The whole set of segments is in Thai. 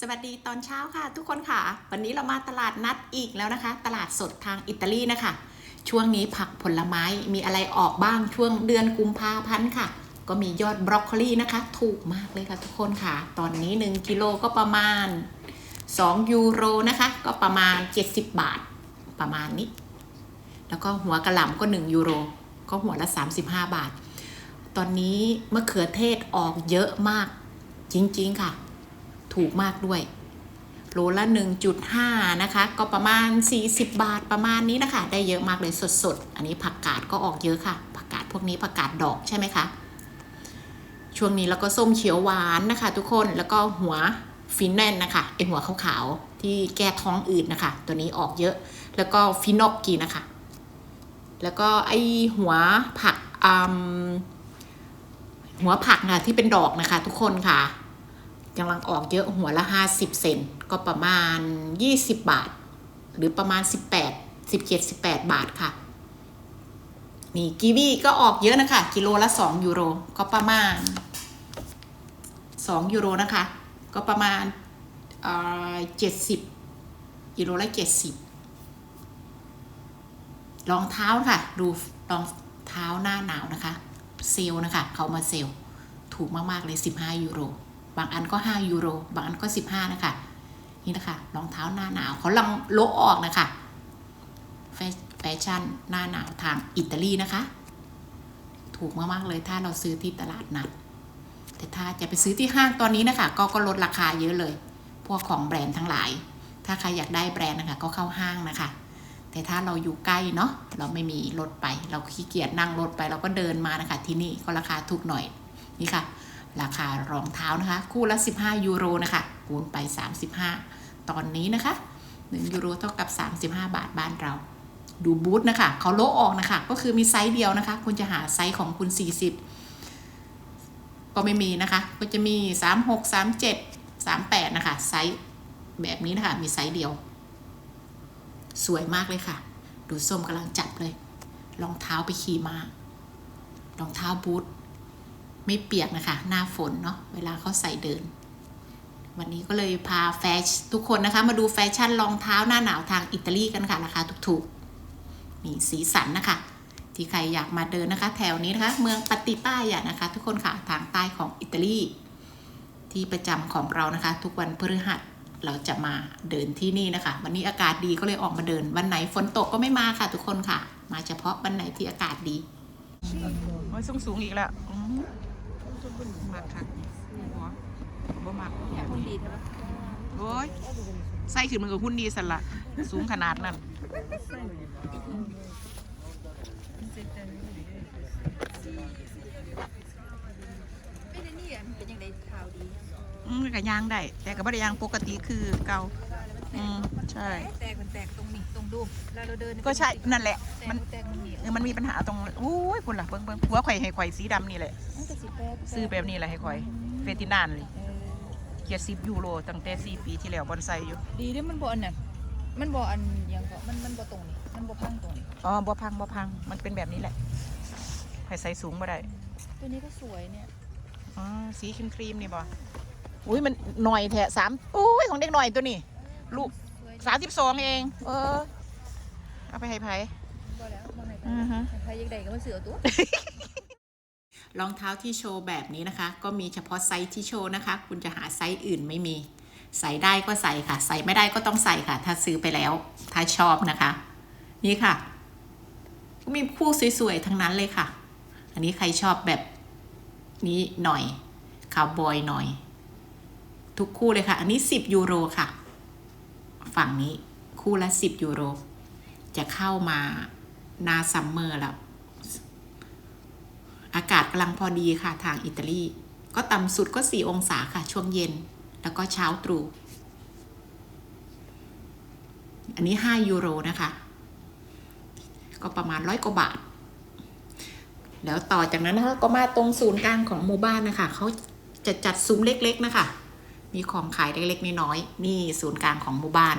สวัสดีตอนเช้าค่ะ ทุกคนค่ะ วันนี้เรามาตลาดนัดอีกแล้วนะคะ ตลาดสดทางอิตาลีนะคะ ช่วงนี้ผักผลไม้มีอะไรออกบ้างช่วงเดือนกุมภาพันธ์ค่ะ ก็มียอดบรอกโคลีนะคะ ถูกมากเลยค่ะทุกคนค่ะ ตอนนี้ 1กิโลก็ประมาณ 2 ยูโรนะคะ ก็ประมาณ 70 บาทประมาณนี้ แล้วก็หัวกระหล่ำก็ 1 ยูโร ก็หัวละ 35 บาท ตอนนี้มะเขือเทศออกเยอะมากจริง ๆ ค่ะ ถูกมากด้วย โลละ 1.5 นะคะ ก็ประมาณ 40 บาทประมาณนี้นะคะ ได้เยอะมากเลยสดๆ อันนี้ผักกาดก็ออกเยอะค่ะ ผักกาดพวกนี้ผักกาดดอกใช่ไหมคะ ช่วงนี้แล้วก็ส้มเขียวหวานนะคะ ทุกคน แล้วก็หัวฟินแนนนะคะไอหัวขาวๆที่แก้ท้องอืดนะคะ ตัวนี้ออกเยอะ แล้วก็ฟินอกกีนะคะ แล้วก็ไอหัวผักหัวผักนะที่เป็นดอกนะคะ ทุกคนค่ะ กำลังออกเยอะหัวละ 50 เซนก็ประมาณ 20 บาท หรือประมาณ 18 17 18 บาทค่ะ นี่กีวีก็ออกเยอะนะคะ กิโลละ 2 ยูโรก็ประมาณ 2 ยูโรนะคะ ก็ประมาณเอ่อ70กิโลละ70รองเท้าค่ะ ดูรองเท้าหน้าหนาวนะคะ เซลนะคะ เขามาเซลลถูกมาก ๆ เลย 15 ยูโร บางอันก็ 5 ยูโร บางอันก็ 15 นะคะ นี่นะคะรองเท้าหน้าหนาวเขาลังโลออกนะคะแฟแฟชั่นหน้าหนาวทางอิตาลีนะคะ ถูกมาก ๆ เลยถ้าเราซื้อที่ตลาดนัด แต่ถ้าจะไปซื้อที่ห้างตอนนี้นะคะ ก็ก็ลดราคาเยอะเลย พวกของแบรนด์ทั้งหลาย ถ้าใครอยากได้แบรนด์นะคะ ก็เข้าห้างนะคะ แต่ถ้าเราอยู่ใกล้เนาะเราไม่มีรถไป เราขี้เกียจนั่งรถไป เราก็เดินมานะคะ ที่นี่ก็ราคาถูกหน่อยนี่ค่ะ ราคารองเท้านะคะ คู่ละ 15 ยูโรนะคะ คูณไป 35 ตอนนี้นะคะ 1 ยูโรเท่ากับ 35 บาทบ้านเรา ดูบูธนะคะ เขาโลออกนะคะ ก็คือมีไซส์เดียวนะคะ คุณจะหาไซส์ของคุณ 40 ก็ไม่มีนะคะ ก็จะมี 36 37 38 นะคะ ไซส์แบบนี้นะคะ มีไซส์เดียว สวยมากเลยค่ะ ดูส้มกำลังจับเลย รองเท้าไปขี่มารองเท้าบูท ไม่เปียกนะคะ หน้าฝนเนาะเวลาเขาใส่เดิน วันนี้ก็เลยพาแฟชทุกคนนะคะ มาดูแฟชั่นรองเท้าหน้าหนาวทางอิตาลีกันค่ะราคาถูกๆมีสีสันนะคะ ที่ใครอยากมาเดินนะคะ แถวนี้นะคะ เมืองปาติป้ายะนะคะ ทุกคนค่ะทางใต้ของอิตาลี ที่ประจำของเรานะคะ ทุกวันพฤหัสเราจะมาเดินที่นี่นะคะ วันนี้อากาศดีก็เลยออกมาเดิน วันไหนฝนตกก็ไม่มาค่ะ ทุกคนค่ะ มาเฉพาะวันไหนที่อากาศดีโอ้ยสูงสูงอีกแล้ว มากค่ะหัวบ่มากหุ่นดีนะโอ้ยใส่ขึ้นมันกับหุ่นดีสันละสูงขนาดนั้นไม่ได้นี่อะมันเป็นยังไงข่าวดีอืมก็ย่างได้ แต่ก็บ่ได้ย่างปกติคือเก่าอืมใช่แตกมันแตกตรงนี้ตรงดูแล้วเราเดินก็ใช่นั่นแหละแตกมันแตกมันเหนียวเออมันมีปัญหาตรงโอ้ยคุณล่ะเบิ่งเบิ่งหัวไข่ให้ไข่สีดำนี่แหละมันก็สิแปด ซื้อแบบนี้แหละให้ไข่เฟตินานเลยเกียรสิบยูโรตั้งแต่สี่ปีที่แล้วบอนไซอยู่ ดีเด้มันบ่อันนั้นมันบ่อันยังก็มันมันบ่ตรงนี้มันบ่พังตรงนี้อ๋อบ่พังบ่พังมันเป็นแบบนี้แหละไข่ใส่สูงบ่ได้ ตัวนี้ก็สวยเนี่ยอ๋อสีครีมครีมๆนี่บ่อุ้ยมันหน่อยแท้สามอุ้ยของเด็กหน่อยตัวนี้ ลูกสวยสามสิบสองเอง เออ เอาไปให้ไผบ่แล้วบ่ให้ไปอือฮะใครอยากได้ก็มาซื้อเอาตัว รองเท้าที่โชว์แบบนี้นะคะ ก็มีเฉพาะไซส์ที่โชว์นะคะ คุณจะหาไซส์อื่นไม่มี ใส่ได้ก็ใส่ค่ะ ใส่ไม่ได้ก็ต้องใส่ค่ะ ถ้าซื้อไปแล้ว ถ้าชอบนะคะ นี่ค่ะก็มีคู่สวยๆทั้งนั้นเลยค่ะ อันนี้ใครชอบแบบนี้หน่อยคาวบอยหน่อย ทุกคู่เลยค่ะ อันนี้ 10 ยูโรค่ะ ฝั่งนี้คู่ละ 10 ยูโร จะเข้ามาหนาซัมเมอร์แล้ว อากาศกำลังพอดีค่ะทางอิตาลี ก็ต่ำสุดก็ 4 องศาค่ะช่วงเย็น แล้วก็เช้าตรู่อันนี้ 5 ยูโรนะคะ ก็ประมาณร้อยกว่าบาท แล้วต่อจากนั้นนะคะก็มาตรงศูนย์กลางของหมู่บ้านนะคะเขาจะจัดซุ้มเล็กๆนะคะ มีของขายเล็กๆน้อยๆนี่ศูนย์กลางของหมู่บ้าน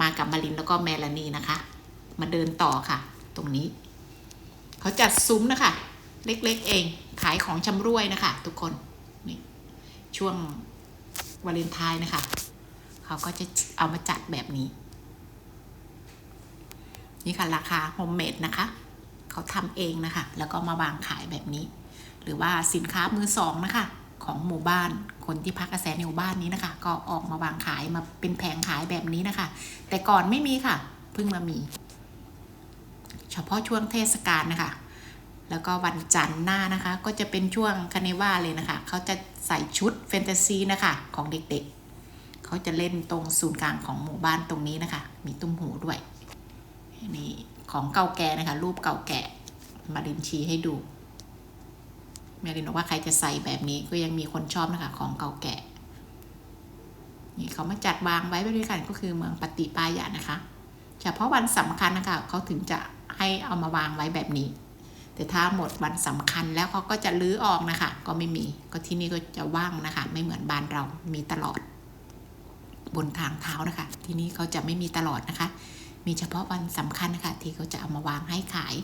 มากับมารินแล้วก็แมลานีนะคะ มาเดินต่อค่ะ ตรงนี้ เขาจัดซุ้มนะคะ เล็กๆเองขายของชำร่วยนะคะ ทุกคนนี่ช่วงวาเลนไทน์นะคะ เขาก็จะเอามาจัดแบบนี้ นี่ค่ะราคาโฮมเมดนะคะ เขาทำเองนะคะ แล้วก็มาวางขายแบบนี้ หรือว่าสินค้ามือสองนะคะ ของหมู่บ้านคนที่พักอาศัยในหมู่บ้านนี้นะคะ ก็ออกมาวางขายมาเป็นแผงขายแบบนี้นะคะ แต่ก่อนไม่มีค่ะ เพิ่งมามี เฉพาะช่วงเทศกาลนะคะ แล้วก็วันจันทร์หน้านะคะ ก็จะเป็นช่วงคาเนว่าเลยนะคะ เขาจะใส่ชุดแฟนตาซีนะคะของเด็กๆ เขาจะเล่นตรงศูนย์กลางของหมู่บ้านตรงนี้นะคะ มีตุ้มหูด้วยนี่ของเก่าแก่นะคะ รูปเก่าแก่มารินชี้ให้ดูม่รินบอกว่าใครจะใส่แบบนี้ก็ยังมีคนชอบนะคะของเก่าแก่นี่เขามาจัดวางไว้ด้วยกันก็คือเมืองปฏิปายะนะคะ เฉพาะวันสำคัญนะคะเขาถึงจะให้เอามาวางไว้แบบนี้ แต่ถ้าหมดวันสำคัญแล้วเขาก็จะลื้อออกนะคะ ก็ไม่มีก็ที่นี่ก็จะว่างนะคะ ไม่เหมือนบ้านเรามีตลอด บนทางเท้านะคะ ที่นี่เขาจะไม่มีตลอดนะคะ มีเฉพาะวันสำคัญนะคะ ที่เขาจะเอามาวางให้ขาย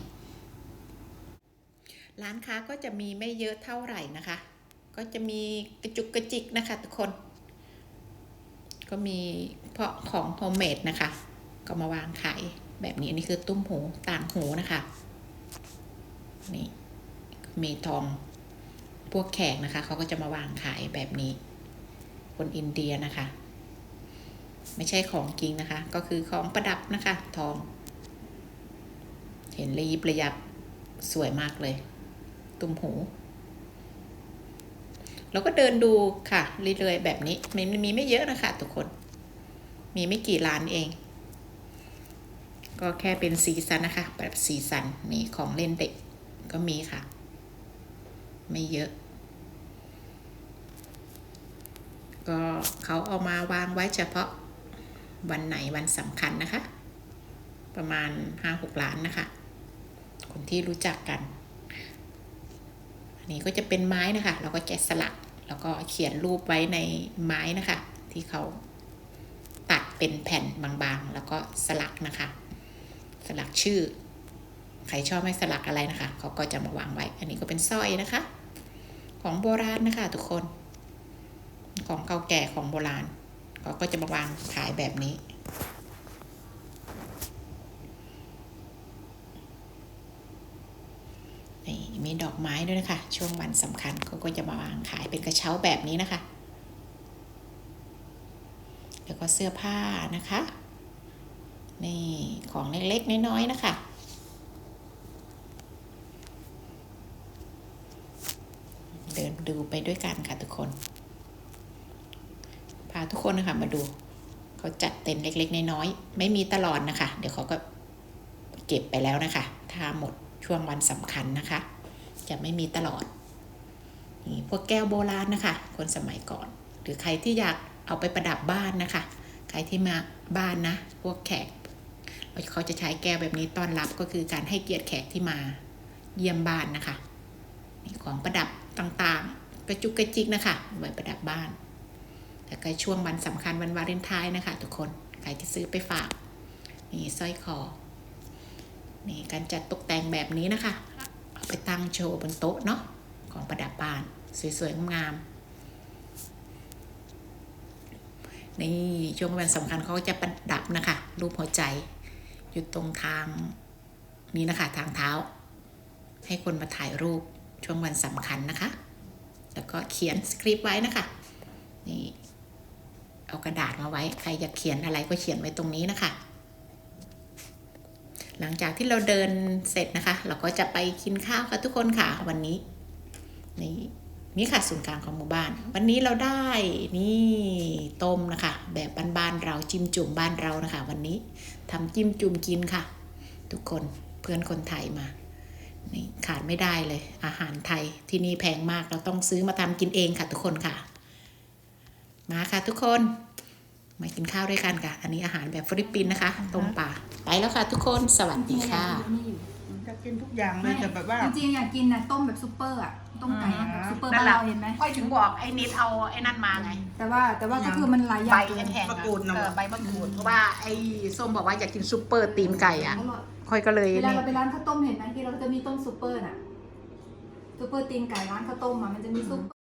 ร้านค้าก็จะมีไม่เยอะเท่าไหร่นะคะ ก็จะมีกระจุกกระจิกนะคะทุกคน ก็มีเพาะของโฮมเมดนะคะ ก็มาวางขายแบบนี้อันนี้คือตุ้มหูต่างหูนะคะ นี่มีทองพวกแขกนะคะเขาก็จะมาวางขายแบบนี้ คนอินเดียนะคะ ไม่ใช่ของจริงนะคะ ก็คือของประดับนะคะ ทอง เห็นระยิบระยับสวยมากเลย ตุ้มหูแล้วก็เดินดูค่ะเรื่อยๆแบบนี้มันมีไม่เยอะนะคะทุกคน มีไม่กี่ร้านเอง ก็แค่เป็นสีสันนะคะ แบบสีสันนี่ของเล่นเด็ก ก็มีค่ะ ไม่เยอะ ก็เขาเอามาวางไว้เฉพาะวันไหนวันสำคัญนะคะ ประมาณห้าหกล้านนะคะ คนที่รู้จักกัน อันนี้ก็จะเป็นไม้นะคะ เราก็แกะสลัก แล้วก็เขียนรูปไว้ในไม้นะคะ ที่เขาตัดเป็นแผ่นบางๆ แล้วก็สลักนะคะ สลักชื่อ ใครชอบให้สลักอะไรนะคะ เขาก็จะมาวางไว้ อันนี้ก็เป็นสร้อยนะคะ ของโบราณนะคะ ทุกคน ของเก่าแก่ของโบราณ เขาก็จะมาวางขายแบบนี้ นี่มีดอกไม้ด้วยนะคะ ช่วงวันสำคัญเขาก็จะมาวางขายเป็นกระเช้าแบบนี้นะคะ แล้วก็เสื้อผ้านะคะ นี่ของเล็กๆน้อยๆนะคะ เดูไปด้วยกันค่ะทุกคน พาทุกคนนะคะมาดู เขาจัดเต็นเล็กๆน้อยๆไม่มีตลอดนะคะ เดี๋ยวเขาก็เก็บไปแล้วนะคะ ถ้าหมดช่วงวันสำคัญนะคะ จะไม่มีตลอดนี่พวกแก้วโบราณนะคะ คนสมัยก่อน หรือใครที่อยากเอาไปประดับบ้านนะคะ ใครที่มาบ้านนะ พวกแขกเขาจะใช้แก้วแบบนี้ต้อนรับก็คือการให้เกียรติแขกที่มาเยี่ยมบ้านนะคะ นี่ของประดับต่างๆ กระจุกกระจิกนะคะไว้ประดับบ้านแล้วก็ช่วงวันสำคัญวันวาเลนไทน์นะคะ ทุกคนใครที่ซื้อไปฝากนี่สร้อยคอนี่การจัดตกแต่งแบบนี้นะคะเอาไปตั้งโชว์บนโต๊ะเนาะของประดับบ้าน สวยๆงามๆนี่ช่วงวันสำคัญเขาก็จะประดับนะคะ รูปหัวใจอยู่ตรงทางนี้นะคะทางเท้า ให้คนมาถ่ายรูป ช่วงวันสำคัญนะคะ แล้วก็เขียนสคริปต์ไว้นะคะ นี่ เอากระดาษมาไว้ ใครอยากเขียนอะไรก็เขียนไว้ตรงนี้นะคะ หลังจากที่เราเดินเสร็จนะคะ เราก็จะไปกินข้าวค่ะทุกคนค่ะ วันนี้ นี่นี่ค่ะศูนย์กลางของหมู่บ้าน วันนี้เราได้นี่ต้มนะคะ แบบบ้านๆเราจิ้มจุ่มบ้านเรานะคะ วันนี้ทำจิ้มจุ่มกินค่ะ ทุกคนเพื่อนคนไทยมา นี่ขาดไม่ได้เลย อาหารไทยที่นี่แพงมากเราต้องซื้อมาทำกินเองค่ะทุกคนค่ะ มาค่ะทุกคน มากินข้าวด้วยกันค่ะ อันนี้อาหารแบบฟิลิปปินส์นะคะต้มปลาไปแล้วค่ะทุกคนสวัสดีค่ะ จะกินทุกอย่างเลยแต่แบบว่า จริงๆอยากกินนะต้มแบบซุปเปอร์อะ ต้มไก่อะแบบซุปเปอร์นั่บ้านนแหละเราเห็นไหมค่อยถึงบอกไอ้นิดเอาไอ้นั่นมาไงแต่ว่าแต่ว่าก็คือมันหลายอใบย่างแห้งๆมะอะกรูดนะเออใบมะกรูดเพราะว่าไอ้ส้มบอกว่าอยากกินซุปเปอร์ตีนไก่อะอร่อย ค่อยก็เลยเวลานี่ เราไปร้านข้าวต้มเห็นไหมที่เราจะมีต้มซุปเปอร์น่ะซุปเปอร์ตีนไก่ร้านข้าวต้มอะมันจะมีซุป